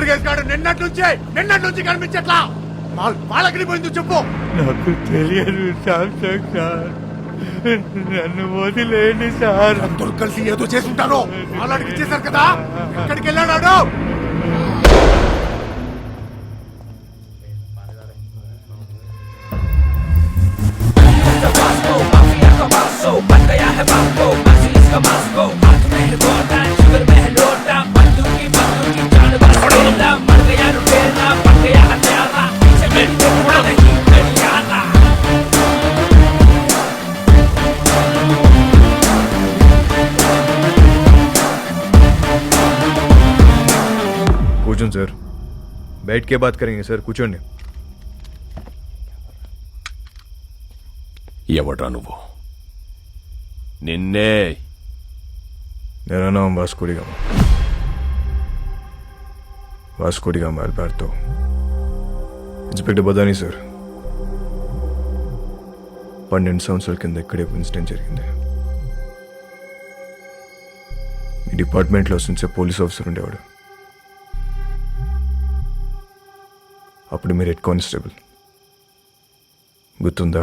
రోడ్రిగేస్ గాడు నిన్నటి నుంచే నిన్నటి నుంచి కనిపించట్లా. వాళ్ళకి పోయింది చెప్పు. నాకు తెలియదు సామ్సంగ్ సార్ నన్ను వదిలేండి సార్. అందరూ కలిసి ఏదో చేసుంటారు వాళ్ళకి ఇచ్చేశారు కదా. ఎక్కడికి వెళ్ళాడు बैठ के बात करेंगे సార్ కూర్చోండి ఎవడ్రా నువ్వు నిన్నే मेरा नाम Vasco da Gama Vasco da Gama Alberto inspector Badani sir పన్నెండు సంవత్సరాల కింద ఇక్కడే ఒక ఇన్సిడెంట్ జరిగింది మీ డిపార్ట్మెంట్లో వస్తుంచే పోలీస్ ఆఫీసర్ ఉండేవాడు అప్పుడు మీరు హెడ్ కానిస్టేబుల్. గుర్తుందా?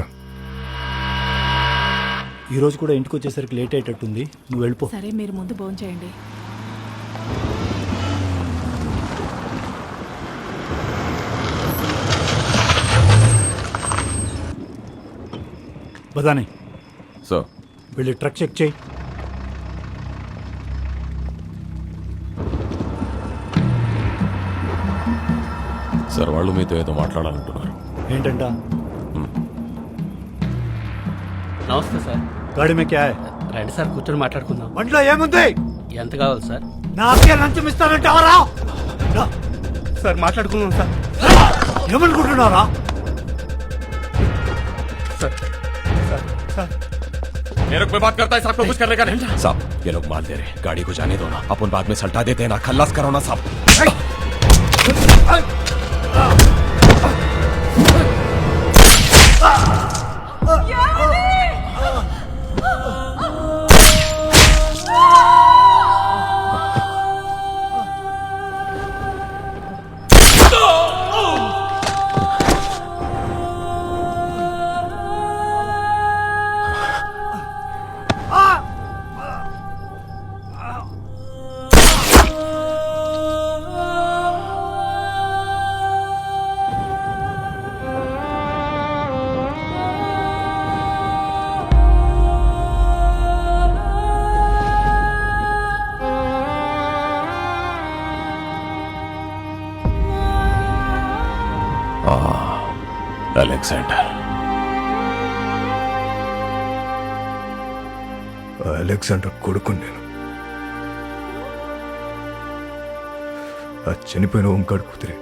ఈ రోజు కూడా ఇంటికి వచ్చేసరికి లేట్ అయ్యేటట్టుంది. నువ్వు వెళ్ళిపో. సరే మీరు ముందు భోంచేయండి బదాని సో వెళ్ళి ట్రక్ చెక్ చేయి. సార్ వాళ్ళు మీతో ఏదో మాట్లాడాలంటున్నారు ఏంటంట నమస్తే సార్ గాడి మే క్యా హై? రండి సార్ కూర్చొని మాట్లాడుకుందాం బండిలో ఏముంది ఎంత కావాలి సార్ నా అక్కే లంచం ఇస్తానంటావరా సార్ మాట్లాడుకుందాం సార్ ఏమనుకుంటున్నారా मेरे को बात करता है साहब को कुछ करने का नहीं साहब ये लोग माल दे रहे गाड़ी को जाने दो ना अपन बाद में सल्टा देते हैं ना खल्लास करो ना साहब up. అలెగ్జాండర్. అలెగ్జాండర్ కొడుకు నేను. ఆ చనిపోయిన ఓంకాడు కూతురే.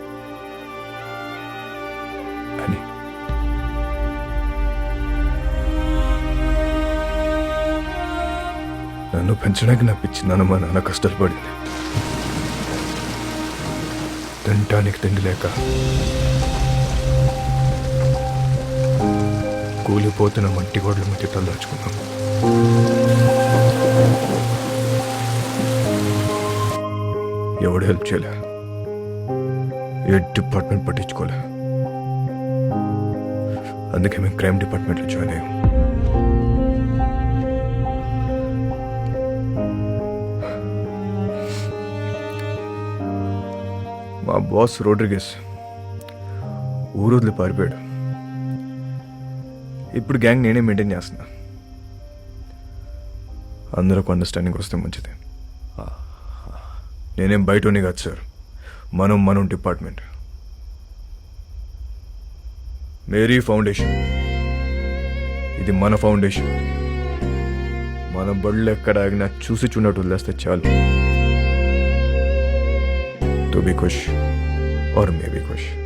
అని. నన్ను పెంచడానికి నా పిచ్చి నాన్న మా నాన్న కష్టాలు పడింది. తినటానికి తిండి లేక కూలిపోతున్న మట్టి గోడల మధ్య తలదాచుకున్నాం. ఎవడు హెల్ప్ చేయలే? ఏ డిపార్ట్మెంట్ పట్టించుకోలే? అందుకే మేము క్రైమ్ డిపార్ట్మెంట్లో జాయిన్ అయ్యాం. మా బాస్ రోడ్రిగెస్ ఊరు వదిలి పారిపోయాడు. ఇప్పుడు గ్యాంగ్ నేనే మెయింటైన్ చేస్తున్నా. అందరికి అండర్స్టాండింగ్ వస్తే మంచిది. నేనేం బయటనే కాదు సార్ మనం మనం డిపార్ట్మెంట్ మేరీ ఫౌండేషన్. ఇది మన ఫౌండేషన్. మన బళ్ళు ఎక్కడ ఆగినా చూసి చూడట్టు వదిలేస్తే చాలు. తో బి ఖుష్ ఆర్ మే బి ఖుష్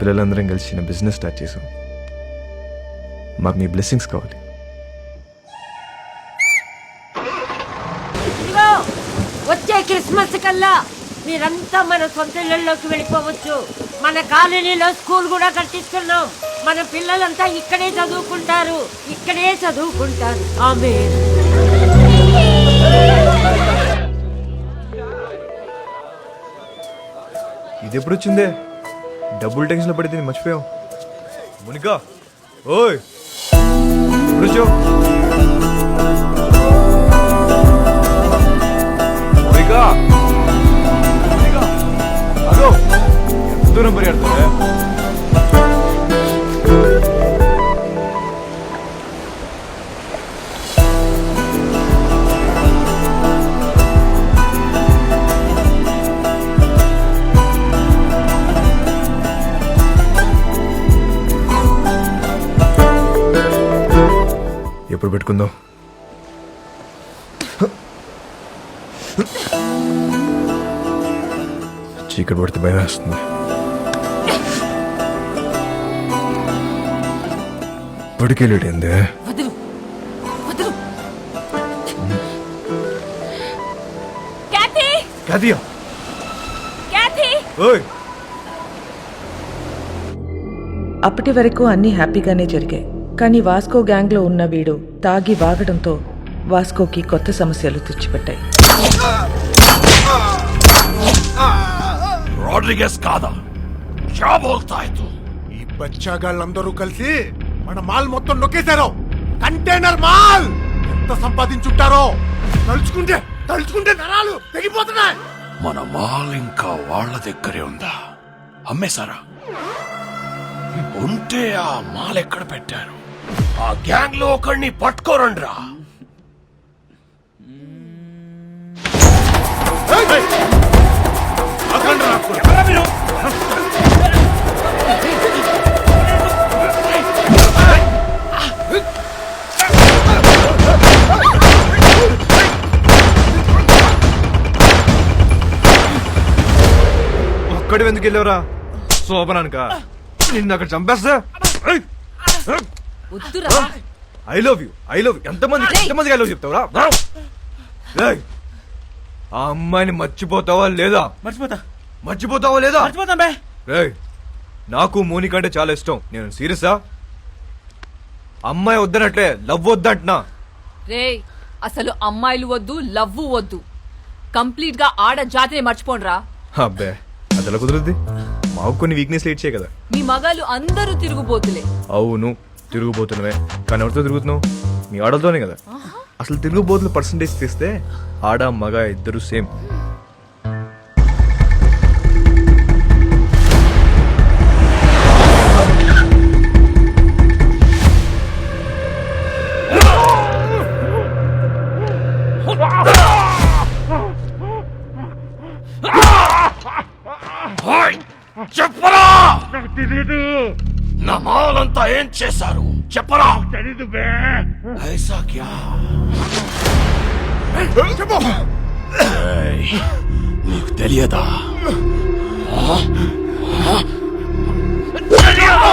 పిల్లలందరం కలిసి చిన్న బిజినెస్ స్టార్ట్ చేసాం మాకు మీ బ్లెస్సింగ్స్ కావాలి. ఇదిగో వచ్చే క్రిస్మస్ కల్లా మీరంతా మన సొంత ఇళ్ళలోకి వెళ్ళిపోవచ్చు. మన కాలనీలో స్కూల్ కూడా కట్టిస్తున్నాం. మన పిల్లలంతా ఇక్కడే చదువుకుంటారు. ఇక్కడే చదువుకుంటారు. ఆమె ఇది ఎప్పుడు వచ్చిందే డబ్బులు టెన్షన్లో పడితే నేను మర్చిపోయావు. మునికా ఓయ్ ఎప్పుడు మునికా అదో ఎంత దూరం పరిగెడతా ఎప్పుడు పెట్టుకుందాం? చీకటి పడితే భయం వేస్తుంది. ఇప్పటికే లేట్ అయిందే ఓయ్! అప్పటి వరకు అన్నీ హ్యాపీగానే జరిగాయి. కానీ వాస్కో గ్యాంగ్లో ఉన్న వీడు తాగి వాగడంతో వాస్కోకి కొత్త సమస్యలు తెచ్చిపెట్టాయి. రాడ్రిగస్ కాదా? క్యా బోల్తా హై తూ ఈ బచ్చాగాళ్ళందరూ కలిసి మన మాల్ మొత్తం నొక్కేశారు. Container mall! ఎంత సంపాదించుంటారో! తలుచుకుంటే తలుచుకుంటే నరాలు తెగిపోతున్నాయి! మన మాల్ ఇంకా వాళ్ళ దగ్గరే ఉందా? అమ్మేశారా? ఉంటే ఆ మాల్ ఎక్కడ పెట్టారు? ఆ గ్యాంగ్లో ఒకడిని పట్టుకోరండ్రా. ఒక్కడి ఎందుకు వెళ్ళావురా? శోభనానిక? నిన్న అక్కడ చంపేస్తా? వద్దురా. I love you I love ఎంతమంది ఎంతమందికి ఐ లవ్ చెప్తావురా? ఆ అమ్మాయిని మర్చిపోతావా లేదా? మర్చిపోతా. మర్చిపోతావా లేదా? మర్చిపోతాం బే. ఏయ్, నాకు మోనిక అంటే చాలా ఇష్టం. నేను సీరియసా? అమ్మాయి వద్దనట్లే లవ్ వద్దంటున్నా. రేయ్ అసలు అమ్మాయిలు వద్దు లవ్వు వద్దు. కంప్లీట్గా ఆడ జాతిని మర్చిపోండ్రా. అబ్బే అది ఎలా కుదురుద్ది? మాకు కొన్ని వీక్నెస్ ఇచ్చే కదా. మీ మగాళ్ళు అందరూ తిరుగుబోతులే అవును. తిరుగుబోతున్నవే. కానీ ఎవరితో తిరుగుతున్నావు? మీ ఆడలతోనే కదా. అసలు తిరుగుబోతుల పర్సంటేజ్ తీస్తే ఆడ మగ ఇద్దరు సేమ్ చెప్పరా! నా మాలంతా ఏం చేశారు? చెప్పరా? ఐసా క్యా ఏయ్, నీకు? తెలియదా? తెలియదా?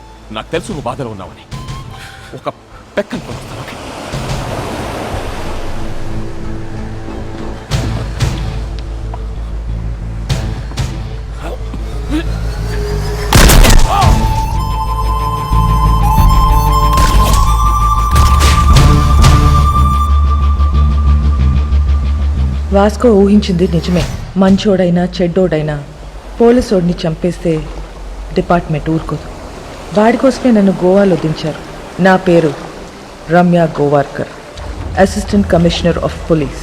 నాకు తెలుసు నువ్వు బాధలో ఉన్నావని. ఒక పెక్కను కొనుస్తాను వాస్కో ఊహించింది నిజమే. మంచోడైనా చెడ్డోడైనా పోలీసోడిని చంపేస్తే డిపార్ట్మెంట్ ఊరుకోదు. వాడి కోసమే నన్ను గోవాలో దించారు. నా పేరు Ramya Gowariker assistant commissioner of police